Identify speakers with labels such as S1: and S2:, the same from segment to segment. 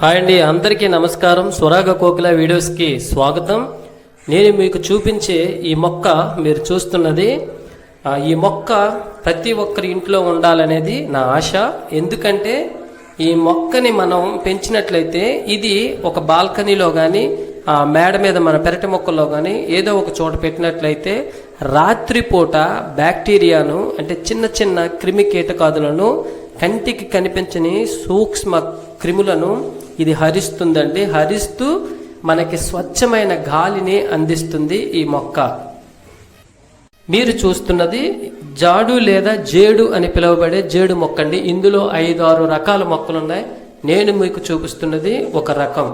S1: Hi అండి అందరికీ నమస్కారం. స్వరాగ కోకిల వీడియోస్కి స్వాగతం. నేను మీకు చూపించే ఈ మొక్క మీరు చూస్తున్నది. ఈ మొక్క ప్రతి ఒక్కరి ఇంట్లో ఉండాలనేది నా ఆశ. ఎందుకంటే ఈ మొక్కని మనం పెంచినట్లయితే ఇది ఒక బాల్కనీలో కానీ ఆ మేడ మీద మన పెరటి మొక్కల్లో కానీ ఏదో ఒక చోట పెట్టినట్లయితే రాత్రిపూట బ్యాక్టీరియాను అంటే చిన్న చిన్న క్రిమి కీటకాదులను కంటికి కనిపించని సూక్ష్మ క్రిములను ఇది హరిస్తుందండి హరిస్తూ మనకి స్వచ్ఛమైన గాలిని అందిస్తుంది ఈ మొక్క. మీరు చూస్తున్నది జాడు లేదా జేడు అని పిలువబడే జేడు మొక్క అండి. ఇందులో ఐదు ఆరు రకాల మొక్కలు ఉన్నాయి. నేను మీకు చూపిస్తున్నది ఒక రకం.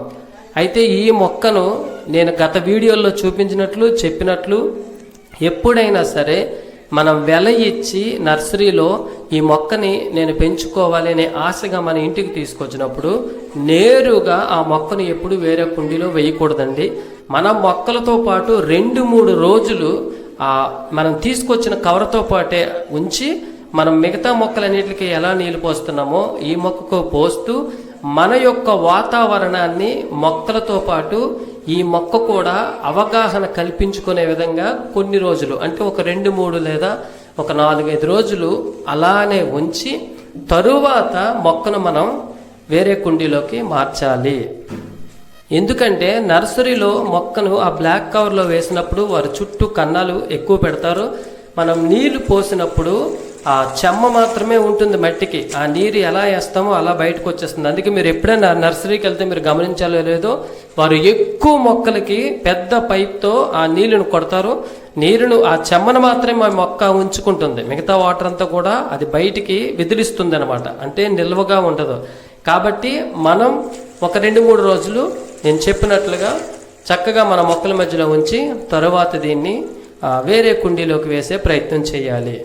S1: అయితే ఈ మొక్కను నేను గత వీడియోల్లో చూపించినట్లు చెప్పినట్లు ఎప్పుడైనా సరే మనం వెల ఇచ్చి నర్సరీలో ఈ మొక్కని నేను పెంచుకోవాలి అనే ఆశగా మన ఇంటికి తీసుకొచ్చినప్పుడు నేరుగా ఆ మొక్కను ఎప్పుడు వేరే కుండీలో వేయకూడదండి. మన మొక్కలతో పాటు రెండు మూడు రోజులు ఆ మనం తీసుకొచ్చిన కవర్తో పాటే ఉంచి మనం మిగతా మొక్కలన్నిటికీ ఎలా నీళ్ళు పోస్తున్నామో ఈ మొక్కకు పోస్తూ మన యొక్క వాతావరణాన్ని మొక్కలతో పాటు ఈ మొక్క కూడా అవగాహన కల్పించుకునే విధంగా కొన్ని రోజులు అంటే ఒక రెండు మూడు లేదా ఒక నాలుగైదు రోజులు అలానే ఉంచి తరువాత మొక్కను మనం వేరే కుండీలోకి మార్చాలి. ఎందుకంటే నర్సరీలో మొక్కను ఆ బ్లాక్ కవర్లో వేసినప్పుడు వారి చుట్టూ కన్నాలు ఎక్కువ పెడతారు. మనం నీళ్ళు పోసినప్పుడు ఆ చెమ్మ మాత్రమే ఉంటుంది మట్టికి. ఆ నీరు ఎలా వేస్తామో అలా బయటకు వచ్చేస్తుంది. అందుకే మీరు ఎప్పుడైనా నర్సరీకి వెళ్తే మీరు గమనించాలో లేదో వారు ఎక్కువ మొక్కలకి పెద్ద పైప్తో ఆ నీళ్ళను కొడతారు. నీరును ఆ చెమ్మను మాత్రమే మా మొక్క ఉంచుకుంటుంది. మిగతా వాటర్ అంతా కూడా అది బయటికి విదిలిస్తుంది అనమాట అంటే నిల్వగా ఉండదు. కాబట్టి మనం ఒక రెండు మూడు రోజులు నేను చెప్పినట్లుగా చక్కగా మన మొక్కల మధ్యలో ఉంచి తరువాత దీన్ని వేరే కుండీలోకి వేసే ప్రయత్నం చేయాలి.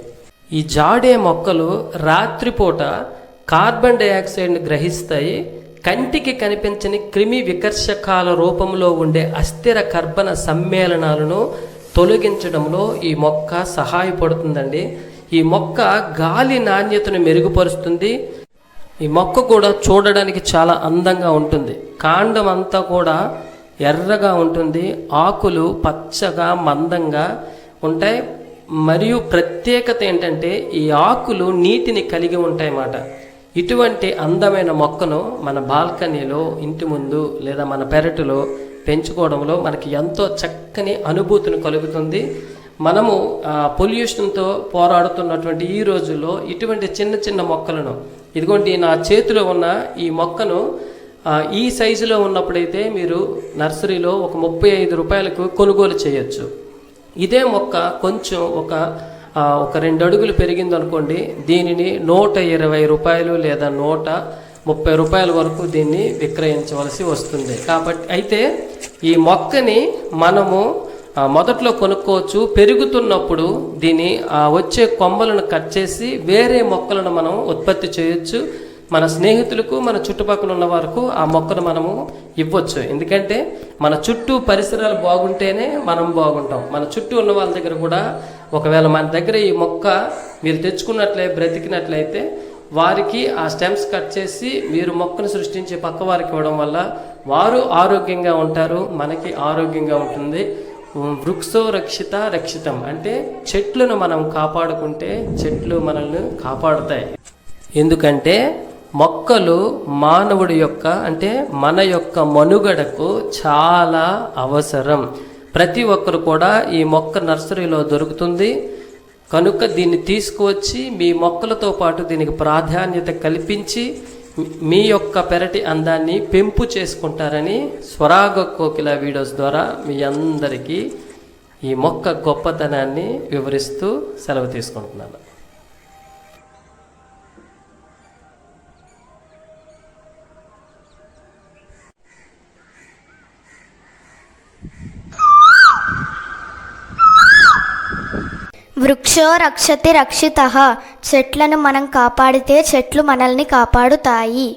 S1: ఈ జాడే మొక్కలు రాత్రిపూట కార్బన్ డైఆక్సైడ్ని గ్రహిస్తాయి కంటికి కనిపించని క్రిమి వికర్షకాల రూపంలో ఉండే అస్థిర కర్బన సమ్మేళనాలను తొలగించడంలో ఈ మొక్క సహాయపడుతుందండి. ఈ మొక్క గాలి నాణ్యతను మెరుగుపరుస్తుంది. ఈ మొక్క కూడా చూడడానికి చాలా అందంగా ఉంటుంది. కాండం అంతా కూడా ఎర్రగా ఉంటుంది. ఆకులు పచ్చగా మందంగా ఉంటాయి. మరియు ప్రత్యేకత ఏంటంటే ఈ ఆకులు నీటిని కలిగి ఉంటాయి అన్నమాట. ఇటువంటి అందమైన మొక్కను మన బాల్కనీలో ఇంటి ముందు లేదా మన పెరటిలో పెంచుకోవడంలో మనకి ఎంతో చక్కని అనుభూతిని కలుగుతుంది. మనము పొల్యూషన్తో పోరాడుతున్నటువంటి ఈ రోజుల్లో ఇటువంటి చిన్న చిన్న మొక్కలను ఇదిగోండి నా చేతిలో ఉన్న ఈ మొక్కను ఈ సైజులో ఉన్నప్పుడైతే మీరు నర్సరీలో ఒక ముప్పై ఐదు రూపాయలకు కొనుగోలు చేయొచ్చు. ఇదే మొక్క కొంచెం ఒక ఒక రెండు అడుగులు పెరిగింది అనుకోండి దీనిని నూట ఇరవై రూపాయలు లేదా నూట ముప్పై రూపాయల వరకు దీన్ని విక్రయించవలసి వస్తుంది. కాబట్టి అయితే ఈ మొక్కని మనము మొదట్లో కొనుక్కోవచ్చు. పెరుగుతున్నప్పుడు దీని వచ్చే కొమ్మలను కట్ చేసి వేరే మొక్కలను మనం ఉత్పత్తి చేయొచ్చు. మన స్నేహితులకు మన చుట్టుపక్కల ఉన్న వరకు ఆ మొక్కను మనము ఇవ్వచ్చు. ఎందుకంటే మన చుట్టూ పరిసరాలు బాగుంటేనే మనం బాగుంటాం. మన చుట్టూ ఉన్న వాళ్ళ దగ్గర కూడా ఒకవేళ మన దగ్గర ఈ మొక్క మీరు తెచ్చుకున్నట్లే బ్రతికినట్లయితే వారికి ఆ స్టెమ్స్ కట్ చేసి మీరు మొక్కను సృష్టించి పక్క వారికి ఇవ్వడం వల్ల వారు ఆరోగ్యంగా ఉంటారు మనకి ఆరోగ్యంగా ఉంటుంది. వృక్షో రక్షిత రక్షితం అంటే చెట్లను మనం కాపాడుకుంటే చెట్లు మనల్ని కాపాడుతాయి. ఎందుకంటే మొక్కలు మానవుడి యొక్క అంటే మన యొక్క మనుగడకు చాలా అవసరం. ప్రతి ఒక్కరు కూడా ఈ మొక్క నర్సరీలో దొరుకుతుంది. కనుక దీన్ని తీసుకువచ్చి మీ మొక్కలతో పాటు దీనికి ప్రాధాన్యత కల్పించి మీ యొక్క పెరటి అందాన్ని పెంపు చేసుకుంటారని స్వరాగ కోకిల వీడియోస్ ద్వారా మీ అందరికీ ఈ మొక్క గొప్పతనాన్ని వివరిస్తూ సెలవు తీసుకుంటున్నాను.
S2: వృక్షో రక్షతి రక్షిత. చెట్లను మనం కాపాడితే చెట్లు మనల్ని కాపాడుతాయి.